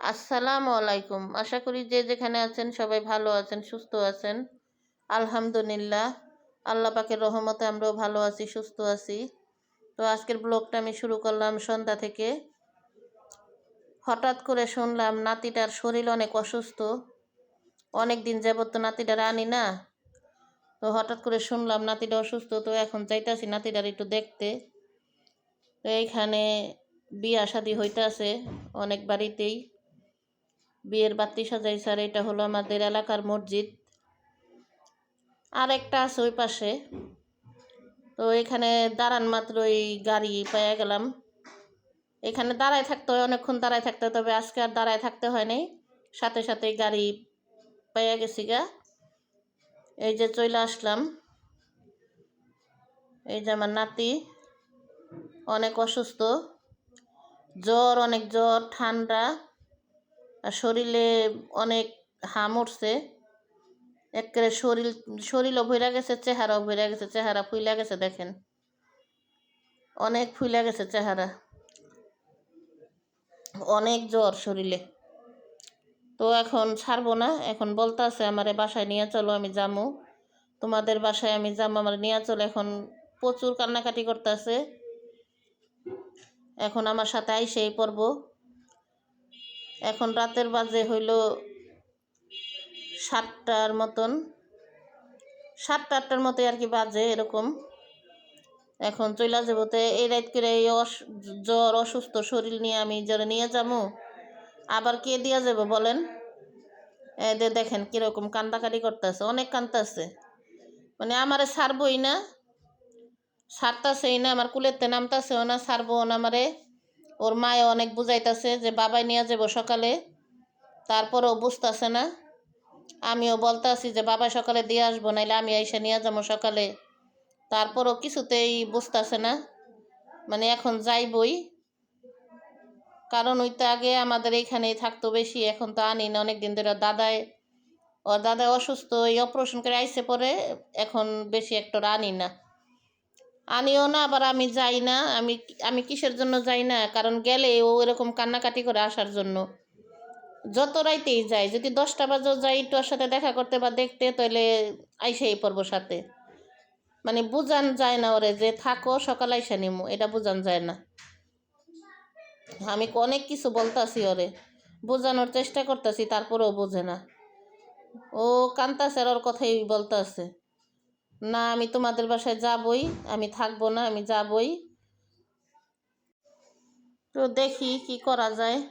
আসসালামু আলাইকুম। আশা করি যে যেখানে আছেন সবাই ভালো আছেন, সুস্থ আছেন। আলহামদুলিল্লাহ, আল্লাহ পাকের রহমতে আমরাও ভালো আছি, সুস্থ আছি। তো আজকের ব্লগটা আমি শুরু করলাম সন্ধ্যা থেকে। হঠাৎ করে শুনলাম নাতিটার শরীর অনেক অসুস্থ। অনেক দিন যাবত তো নাতিটার আনি না। তো হঠাৎ করে শুনলাম নাতিটা অসুস্থ, তো এখন যাইতাছি নাতিটার একটু দেখতে। তো এইখানে বিয়া শাদি হইতাছে অনেক বাড়িতেই। বিয়ের বাতি সাজাই, স্যার, এটা হলো আমাদের এলাকার মসজিদ। আর একটা আছে ওই পাশে। তো এখানে দাঁড়ান মাত্র এই গাড়ি পেয়ে গেলাম। এখানে দাঁড়ায় থাকতে হয়, অনেকক্ষণ দাঁড়ায় থাকতে হয়, তবে আজকে আর দাঁড়ায় থাকতে হয় নাই। সাথে সাথে গাড়ি পেয়ে গেছি গা। এই যে চলে আসলাম। এই যে আমার নাতি, অনেক অসুস্থ। জ্বর, অনেক জ্বর, ঠান্ডা। আর শরীরে অনেক হাম উঠছে। একেবারে শরীর, শরীরও ভইরা গেছে, চেহারাও ভইরা গেছে, চেহারা ফুইলা গেছে দেখেন। অনেক ফুইলা গেছে চেহারা। অনেক জ্বর শরীরে। তো এখন ছাড়বো না, এখন বলতে আছে আমারে বাসায় নিয়ে চলো, আমি যামু। তোমাদের বাসায় আমি যাব আমার নিয়ে চলো। এখন প্রচুর কান্নাকাটি করতেছে। এখন আমার সাথে আইসেই পড়ব। এখন রাতের বাজে হইল সাতটার মতন। সাতটা আটটার মতো আর কি বাজে এরকম। এখন চইলা যাব তো এই রাত করে এই জ্বর, অসুস্থ শরীর নিয়ে আমি যারা নিয়ে যাব। আবার কে দিয়া যাব বলেন? এদের দেখেন কীরকম কান্দাকাটি করতেছে, অনেক কান্দতেছে মানে আমারে ছাড়বই না। ছাড়তাছেই না, আমার কুলেতে নামতাছেও না সারবো না আমারে। ওর মায়ে অনেক বুঝাইতেছে যে, বাবাই নিয়ে যাব সকালে। তারপরেও বুঝতেছে না। আমিও বলতেছি যে বাবা সকালে দিয়ে আসব, নাইলে আমি এসে নিয়ে যাব সকালে। তারপরও কিছুতেই বুঝতেছে না। মানে এখন যাইবই। কারণ ওই তো আগে আমাদের এইখানেই থাকতো বেশি, এখন তো আনি না। অনেক দিন ধরে দাদায় ওর দাদা অসুস্থ, এই অপারেশন করে আইসে পরে এখন বেশি একটা আনি না। আনিও না, আবার আমি যাই না। আমি আমি কিসের জন্য যাই না? কারণ গেলে ও এরকম কান্নাকাটি করে আসার জন্য। যত রাইতেই যাই, যদি দশটা বাজেও যাই ওর সাথে দেখা করতে বা দেখতে তাহলে আইসেই পড়ব সাথে। মানে বুঝান যায় না ওরে যে থাকো, সকাল আইসা নিমো, এটা বুঝান যায় না। আমি অনেক কিছু বলতাছি ওরে, বোঝানোর চেষ্টা করতেছি, তারপরেও বোঝে না। ও কান্তাছে ওর কথাই বলতেছে। না, আমি তোমাদের বাসায় যাবই, আমি থাকব না, আমি যাবই। তো দেখি কি করা যায়।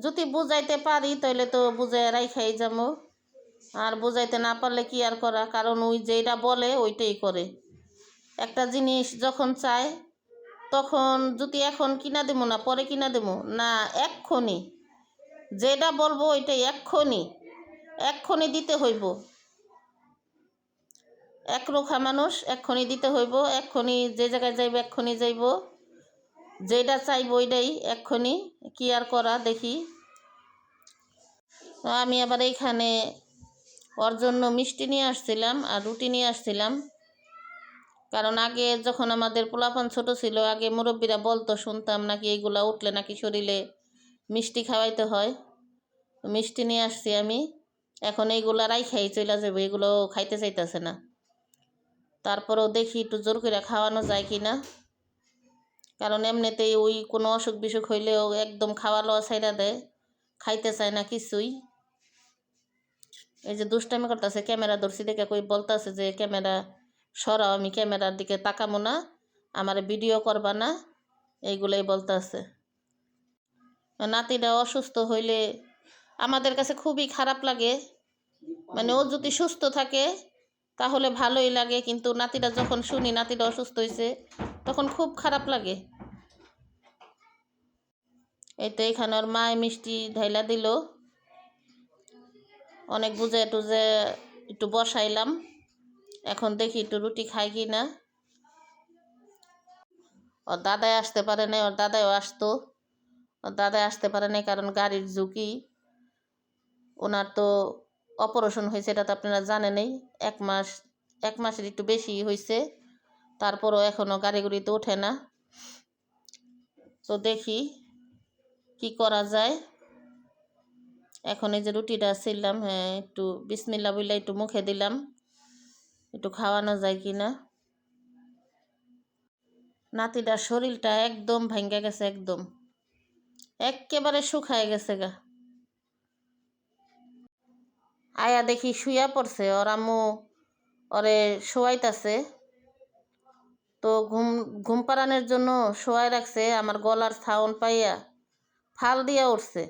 যদি বুঝাইতে পারি তাহলে তো বুঝাই রাইখাই যাব। আর বুঝাইতে না পারলে কি আর করা? কারণ ওই যেটা বলে, ওইটাই করে। একটা জিনিস যখন চায়, তখন যদি এখন কিনা দেবো না, পরে কিনা দেবো না এক্ষণি যেটা বলব, ওইটাই এক্ষণি এক্ষণি দিতে হইব। এক রোখা মানুষ এক্ষণি দিতে হইব এক্ষণি যে জায়গায় যাইব এক্ষণি যাইব। যেটা চাইব ওইটাই এক্ষণি কি আর করা দেখি। আমি আবার এইখানে ওর জন্য মিষ্টি নিয়ে আসছিলাম আর রুটি নিয়ে আসছিলাম। কারণ আগে যখন আমাদের পোলাপান ছোট ছিল, আগে মুরব্বীরা বলতো, শুনতাম নাকি এইগুলা উঠলে নাকি শরীরে মিষ্টি খাওয়াইতে হয়। মিষ্টি নিয়ে আসছি আমি। এখন এইগুলা রাই খাই চলে যাব এগুলো খাইতে চাইতেছে না। তারপরেও দেখি একটু জোর করে খাওয়ানো যায় কি না কারণ এমনিতেই ওই কোনো অসুখ বিসুখ হইলেও একদম খাওয়া লওয়া ছাইরা দেয়, খাইতে চায় না কিছুই। এই যে দুষ্টামি করতেছে, ক্যামেরা ধরছি, দেখে কই বলতেছে যে ক্যামেরা সরাও, আমি ক্যামেরার দিকে তাকামো না, আমার ভিডিও করবা না, এইগুলোই বলতেছে। নাতিটা অসুস্থ হইলে আমাদের কাছে খুবই খারাপ লাগে। মানে ও যদি সুস্থ থাকে তাহলে ভালোই লাগে, কিন্তু নাতিটা যখন শুনি নাতিটা অসুস্থ হয়েছে তখন খুব খারাপ লাগে। এই তো এখানে ওর মায় মিষ্টি ঢাইলা দিল। অনেক বুঝে টুজে একটু বসাইলাম। এখন দেখি একটু রুটি খাই কি না ওর দাদাই আসতে পারে নাই, ওর দাদাইও আসতো। ওর দাদাই আসতে পারে নাই কারণ গাড়ির ঝুঁকি। ওনার তো অপারেশন হয়েছে, এটা তো আপনারা জানেনই এক মাস, এক মাসের একটু বেশি হয়েছে। তারপরও এখনও গাড়ি গুড়িতে ওঠে না। তো দেখি কি করা যায়। এখন এই যে রুটিটা ছিললাম হ্যাঁ একটু বিসমিল্লা বললে একটু মুখে দিলাম। একটু খাওয়ানো যায় কি না? নাতিটার শরীরটা একদম ভাঙ্গা গেছে, একদম। একেবারে শুকায় গেছে গা। আয়া দেখি শুয়া পড়ছে, ওর আম্মু ওরে শোয়াইতাছে। তো ঘুম ঘুম পাড়ানোর জন্য শোয়াই রাখছে, আমার গলার সাউন্ড পাইয়া ফাল দিয়া উঠছে।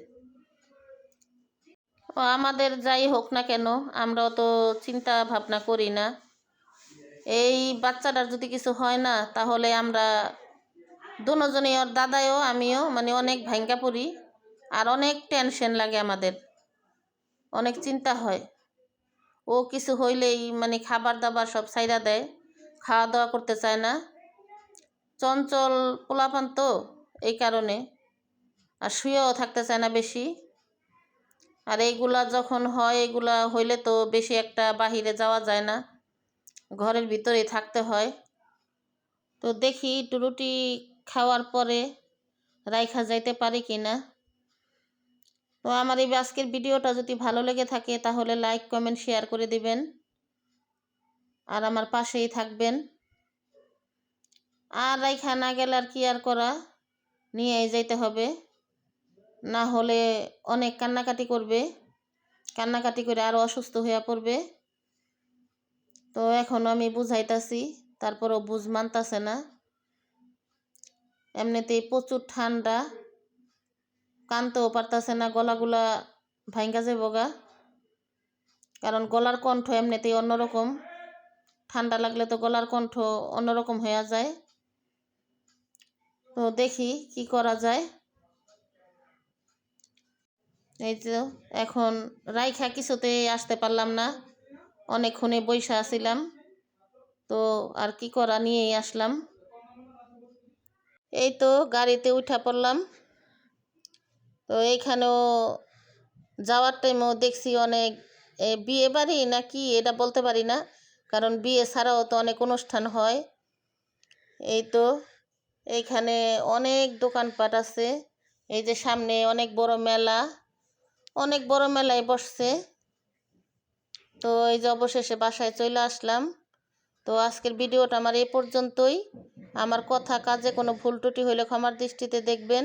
ও আমাদের যাই হোক না কেন আমরা তো চিন্তা ভাবনা করি না। এই বাচ্চাটার যদি কিছু হয় না, তাহলে আমরা দুজনেই, ওর দাদাইও আমিও মানে অনেক ভাঙ্গা পড়ি, আর অনেক টেনশন লাগে আমাদের। অনেক চিন্তা হয়। ও কিছু হইলেই মানে খাবার দাবার সব সাইরা দেয় খাওয়া দাওয়া করতে চায় না। চঞ্চল পোলাপান তো, এই কারণে। আর শুয়েও থাকতে চায় না বেশি। আর এইগুলা যখন হয় এগুলা হইলে তো বেশি একটা বাহিরে যাওয়া যায় না। ঘরের ভিতরেই থাকতে হয়। তো দেখি একটু রুটি খাওয়ার পরে রাইখা যাইতে পারি কি না তো আমার এই আজকের ভিডিওটা যদি ভালো লেগে থাকে, তাহলে লাইক কমেন্ট শেয়ার করে দিবেন। আর আমার পাশেই থাকবেন। আর রাইখা না গেলে আর কি আর করা? নিয়ে যাইতে হবে। না হলে অনেক কান্নাকাটি করবে। কান্নাকাটি করে আরও অসুস্থ হয়ে পড়বে। তো এখন আমি বুঝাইতাছি, তারপরও বুঝ মানতাছে না। এমনিতেই প্রচুর ঠান্ডা। কানতেও পারতাছে না, গলাগুলা ভাঙ্গা যাব গা। কারণ গলার কণ্ঠ এমনিতেই অন্যরকম। ঠান্ডা লাগলে তো গলার কণ্ঠ অন্যরকম হয়ে যায়। তো দেখি কি করা যায়। এই তো এখন রাইখা কিছুতে আসতে পারলাম না। অনেকক্ষণে বৈশা আসিলাম তো আর কি করা নিয়েই আসলাম। এই তো গাড়িতে উঠা পড়লাম। তো এইখানেও যাওয়ার টাইমেও দেখছি অনেক এ, বিয়ে বাড়ি না কি এটা বলতে পারি না কারণ বিয়ে ছাড়াও তো অনেক অনুষ্ঠান হয়। এই তো এইখানে অনেক দোকানপাট আছে এই যে সামনে অনেক বড় মেলা অনেক বড় মেলায় বসছে। তো এই যে অবশেষে বাসায় চলে আসলাম। তো আজকের ভিডিওটা আমার এই পর্যন্তই। আমার কথা কাজে কোনো ভুল ত্রুটি হলে ক্ষমার দৃষ্টিতে দেখবেন।